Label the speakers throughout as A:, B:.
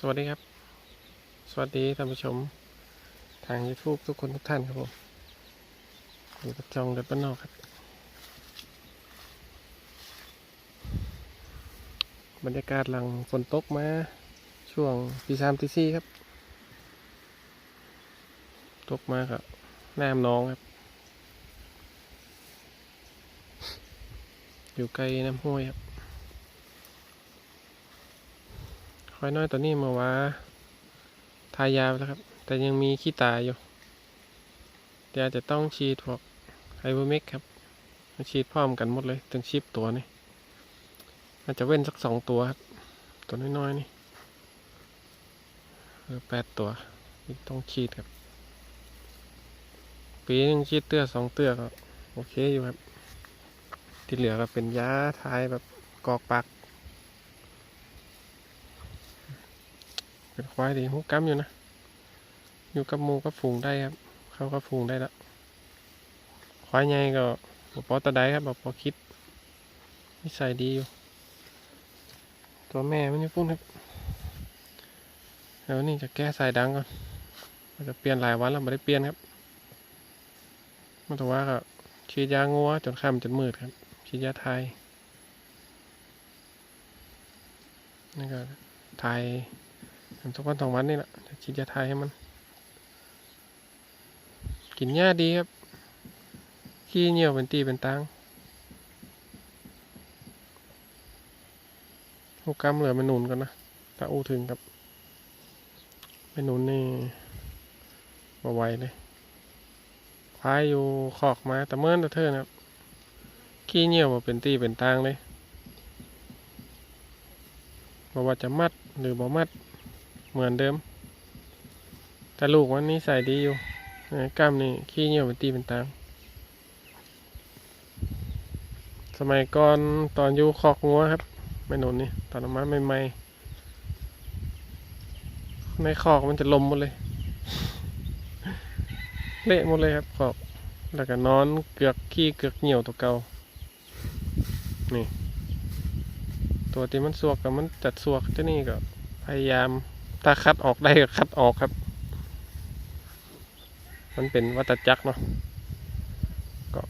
A: สวัสดีครับ สวัสดีท่านผู้ชมทาง YouTube ทุกคนทุกท่านครับผมอยู่กับจองเดบ้านนอกครับ บรรยากาศหลังฝนตกมา ช่วงปีสามตีสี่ครับ ตกมาครับน้ำน้องครับ อยู่ไกลน้ำห้วยครับ ควายน้อยตัวนี้มาว่าทายาแล้วครับ แต่ยังมีขี้ตาอยู่เดี๋ยวจะต้องฉีดพวกไฮเบอร์เมกครับมาฉีดพร้อมกันหมดเลยถึงชิปตัวนี่อาจจะเว้นสักสองตัวครับ ตัวน้อยๆนี่เออแปดตัวต้องฉีดครับ ปีนึงฉีดเตื้อสองเตื้อก็โอเคอยู่ครับ ที่เหลือก็เป็นยาทายแบบกอกปาก เป็นควายดีหูกัมอยู่นะ อยู่กับมูกับฝูงได้ครับ เข้ากับฝูงได้แล้วควายใหญ่ก็บปอตะไดครับบปอคิดนิสัยดีอยู่ ตัวแม่มันอยู่พุ่นครับเดี๋ยวนี้จะแก้สายดังก่อนมันจะเปลี่ยนหลายวันแล้วไม่ได้เปลี่ยนครับมันถือว่าก็ฉีดยางัวจนค่ำจนมืดครับฉีดยาไทยนี่ก็ไทย ทำทุกวันสองวันนี่แหละจะฉีดยาทายให้มัน กินหญ้าดีครับ ขี้เหนียวเป็นตีเป็นตังหูกำเหลือไม่หนุนก่อนนะถ้าอูถึงครับไม่หนุนนี่มาไวเลยควายอยู่ขอกมาแต่เมื่อแต่เธอนะครับขี้เหนียวมาเป็นตีเป็นตังเลยบอกว่าจะมัดหรือบ่มัด เหมือนเดิม แต่ลูกวันนี้ใส่ดีอยู่กล้ามนี่ขี้เหนียวเป็นตีเป็นตางสมัยก่อนตอนอยู่คอกงัวครับไม่หนุนนี่ตอนมาใหม่ๆในคอกมันจะลมหมดเลย เละหมดเลยครับคอก แล้วก็นอนเกือกขี้เกือกเหนียวตัวเก่านี่ ตัวที่มันสวกกับมันจัดสวกที่นี่ก็พยายาม ถ้าคัดออกได้ก็คัดออกครับ มันเป็นวัฏจักรเนาะก็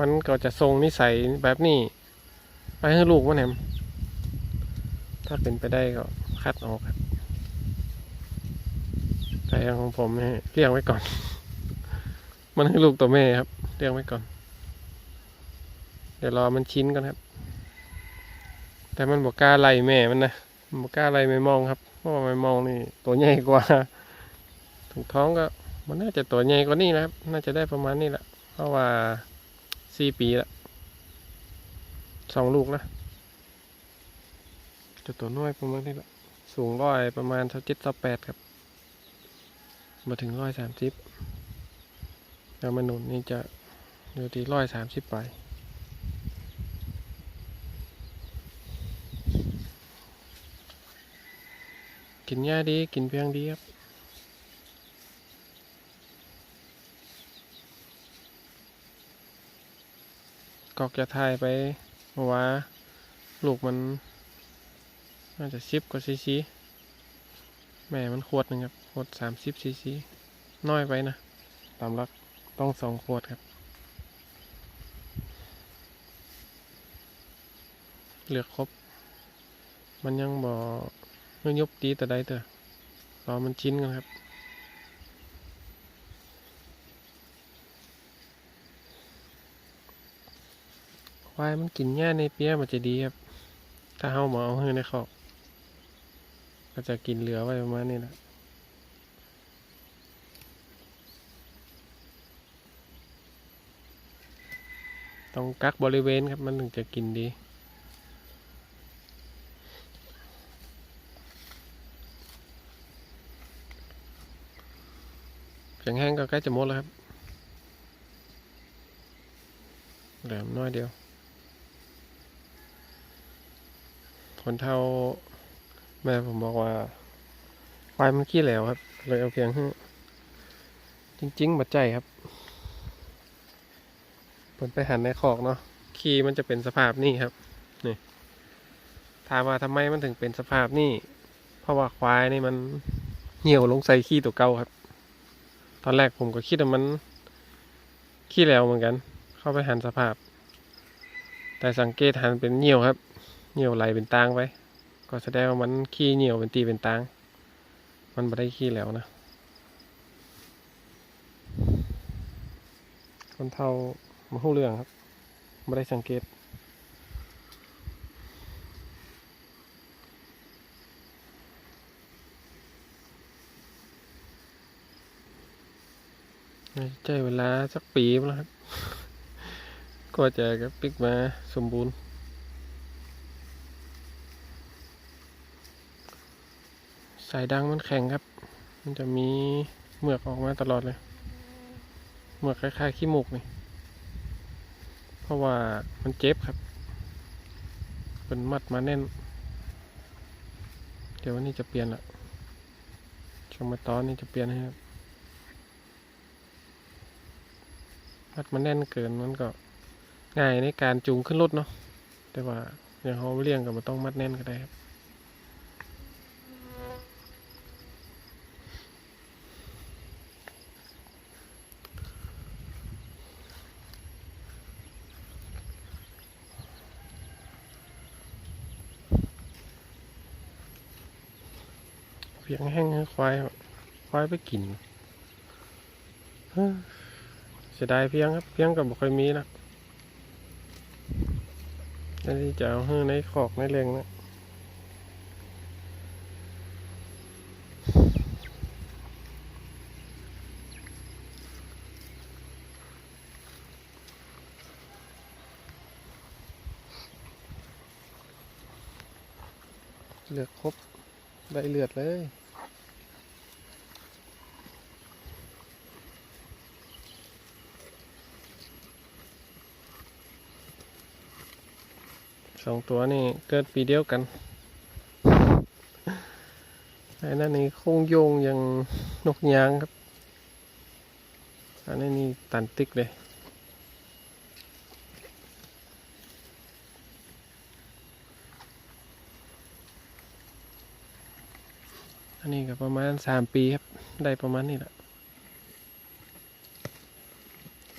A: มันก็จะทรงนิสัยแบบนี้ ไปให้ลูกมันแหมถ้าเป็นไปได้ก็คัดออกครับ แต่ของผมเนี่ยเลี้ยงไว้ก่อน มันให้ลูกตัวแม่ครับเลี้ยงไว้ก่อน เดี๋ยวรอมันชิ้นก่อนครับ แต่มันบอกกล้าไล่แม่มันนะบอกกล้าอะไรไม่มองครับ เพราะว่าไม่มองนี่ตัวใหญ่กว่าถุงท้องก็มันน่าจะตัวใหญ่กว่านี่นะครับ น่าจะได้ประมาณนี้แหละ เพราะว่าสี่ปีละสองลูกนะจะตัวน้อยประมาณนี้แหละ สูงร้อยประมาณเท่าเจ็ดเท่าแปดครับ มาถึงร้อยสามสิบแล้วมนุษย์นี่จะอยู่ที่ร้อยสามสิบไป กินหญ้าดีกินเพียงดีครับกอกจะทายไปเพราะว่า ลูกมัน น่าจะสิบกว่าซีซีแม่มันขวดหนึ่งครับขวดสามสิบซีซีน้อยไปนะตามรักต้องสองขวดครับ เหลือกครบ มันยังบ่ เมื่อยบตีแต่ใดเถอะรอมันชิ้นกันครับควายมันกินหญ้าในเปียมันจะดีครับ ถ้าเฮาหมาเอาให้ในคอกก็จะกินเหลือไว้ประมาณนี้แหละต้องกักบริเวณครับมันถึงจะกินดี แข็งแห้งก็ใกล้จะหมดแล้วครับ เหลือน้อยเดียว คนเท่าแม่ผมบอกว่าควายมันขี้เหลวครับ เลยเอาเพียงให้จริงๆบัดใจครับผมไปหันในคอกเนาะขี้มันจะเป็นสภาพนี่ครับนี่ถามว่าทำไมมันถึงเป็นสภาพนี่ เพราะว่าควายนี่มันเหี่ยวลงใส่ขี้ตัวเก่าครับ ตอนแรกผมก็คิดว่ามันขี้แล้วเหมือนกัน เข้าไปหันสภาพ แต่สังเกตหันเป็นเหนียวครับ เหนียวไหลเป็นตางไป ก็แสดงว่ามันขี้เหนียวเป็นตีเป็นตาง มันไม่ได้ขี้แล้วนะ คนเท่ามาหู้เรื่องครับไม่ได้สังเกต ใช้เวลาสักปีแล้วครับ ก็จะกระปิกมาสมบูรณ์ สายดังมันแข็งครับ มันจะมีเหมือกออกมาตลอดเลย เหมือกคล้ายๆขี้หมูกนี่ เพราะว่ามันเจ็บครับ เป็นมัดมาแน่น เดี๋ยววันนี้จะเปลี่ยนละช่วงมาตอนนี้จะเปลี่ยนให้ครับ มัดมันแน่นเกินมันก็ง่ายในการจูงขึ้นรถเนาะแต่ว่าอย่างเขาเลี้ยงก็มันต้องมัดแน่นก็ได้ครับเพียงแห้งให้ควายควายไปกิน เสียดายเพียงครับ เพียงกับบ่ค่อยมีนะนั่นที่จะเอาให้ในขอกในเรงนะเลือกครบได้เลือดเลย องตัวนี่เกิดปีเดียวกันไอ้นั่นนี่โค้งโยงอย่างนกยางครับ อันนี้นี่ตันติ๊กเลยอันนี้ก็ประมาณสามปีครับ ได้ประมาณนี้แหละ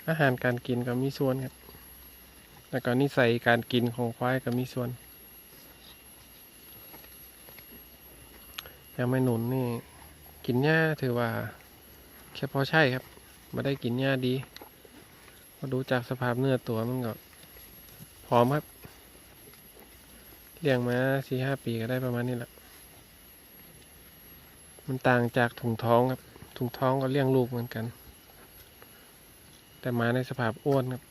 A: อาหารการกินก็มีส่วนครับ แล้วก็นิสัยการกินของควายก็มีส่วนย่างไม่หนุนนี่ กินหญ้าถือว่า แค่พอใช่ครับไม่ได้กินหญ้าดีพอดูจากสภาพเนื้อตัวมันก็พร้อมครับเลี้ยงมาสี่ห้าปีก็ได้ประมาณนี้แหละ มันต่างจากถุงท้องครับ ถุงท้องก็เลี้ยงลูกเหมือนกัน แต่มาในสภาพอ้วนครับ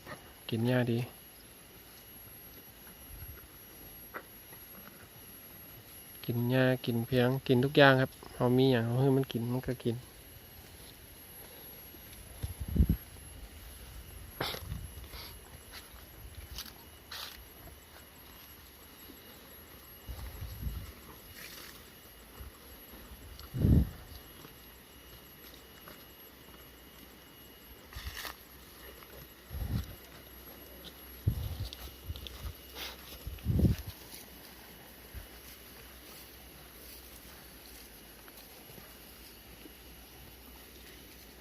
A: กินหญ้าดี กินหญ้ากินเพียงกินทุกอย่างครับเอามีอย่างเขาให้มันกินมันก็กิน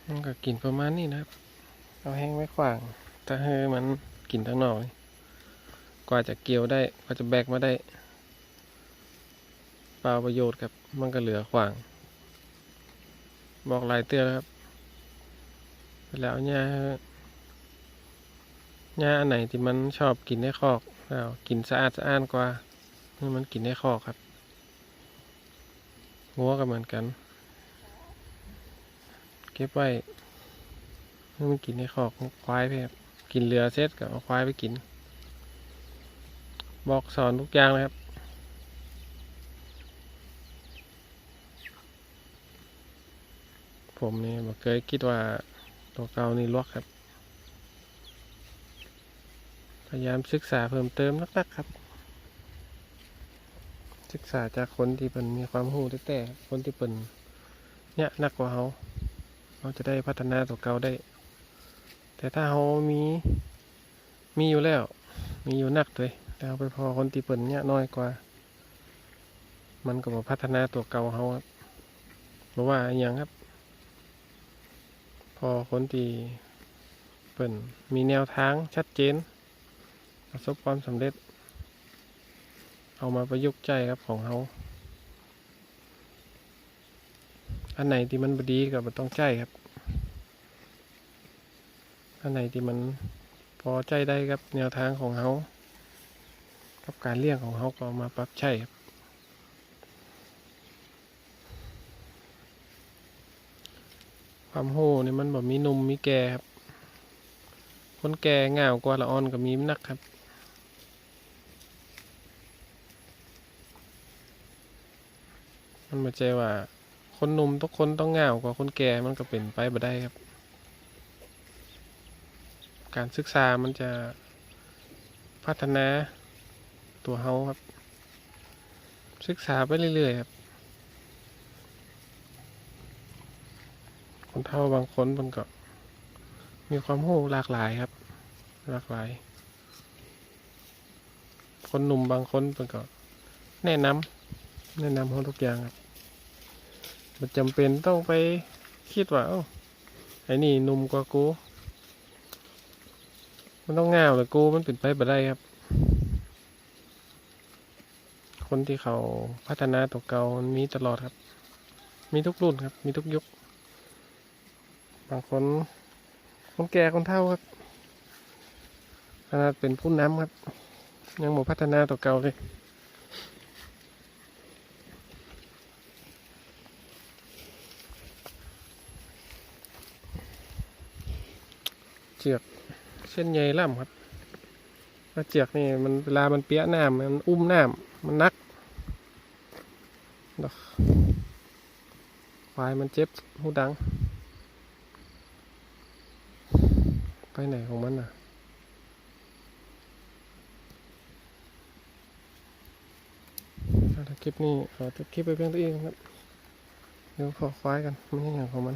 A: มันก็กินประมาณนี้นะครับ เอาแห้งไว้ขวาง ถ้าให้มันกินทั้งนอกนี่กว่าจะเกี่ยวได้ กว่าจะแบกมาได้ เปล่าประโยชน์ครับ มันก็เหลือขวาง บอกลายเตือนครับเวลาเอาหญ้าหญ้าอันไหนที่มันชอบกินในคอกเอากินสะอาดสะอ้านกว่าให้มันกินในคอกครับงัวก็เหมือนกัน เก็บไว้ให้มันกินในคอกของควายไปครับกินเหลือเสร็จก็เอาควายไปกิน บอกสอนทุกอย่างเลยครับผมนี่บ่เคยคิดว่าตัวเก่านี่ลวกครับ พยายามศึกษาเพิ่มเติมนักๆครับ ศึกษาจากคนที่เป็นมีความรู้แต่แต่คนที่เป็นเนี่ยนักกว่าเขา เราจะได้พัฒนาตัวเก่าได้ แต่ถ้าเรามีมีอยู่แล้ว มีอยู่นักเลยแต่เอาไปพอคนที่เปิ่นเนี่ยน้อยกว่า มันก็มาพัฒนาตัวเก่าเขาครับเพราะว่าอย่างครับ พอคนที่เปิ่นมีแนวทางชัดเจน ประสบความสำเร็จ เอามาประยุกต์ใจครับของเขา อันไหนที่มันบดีก็บ่ต้องใจครับ อันไหนที่มันพอใจได้ครับแนวทางของเขากับการเลี้ยงของเขาก็เอามาปรับใช้ครับความโหนี่มันแบบมีนมมีแก่ครับ คนแก่ง่าวกว่าละอ่อนก็มีนักครับ มันมาใจว่า คนหนุ่มทุกคนต้องง่าวกว่าคนแก่มันก็เป็นไปบ่ได้ครับ การศึกษามันจะพัฒนาตัวเฮาครับ ศึกษาไปเรื่อยๆครับ คนเฒ่าบางคนมันก็ มีความรู้หลากหลายครับ หลากหลาย คนหนุ่มบางคนมันก็ แนะนำแนะนำเขาทุกอย่างครับ มันจำเป็นต้องไปคิดว่าเอ้าไอ้นี่นุ่มกว่ากู มันต้องง่าวเลยกูมันเป็นไปบ่ได้ครับ คนที่เขาพัฒนาตัวเก่ามีตลอดครับ มีทุกรุ่นครับ มีทุกยุค บางคนคนแก่คนเฒ่าครับขนาดเป็นผู้นำครับ ยังบ่พัฒนาตัวเก่าเลย จือกเส้นใยล่ำครับแล้วเจือกนี่มันเวลามันเปียกน้ำมันอุ้มน้ำมันนักดอกควายมันเจ็บหูดัง ไปไหนของมันน่ะถ้าคลิปนี้ขอจบคลิปไปเพียงตัวเองครับ เดี๋ยวขอควายกันไม่ใช่อย่างของมัน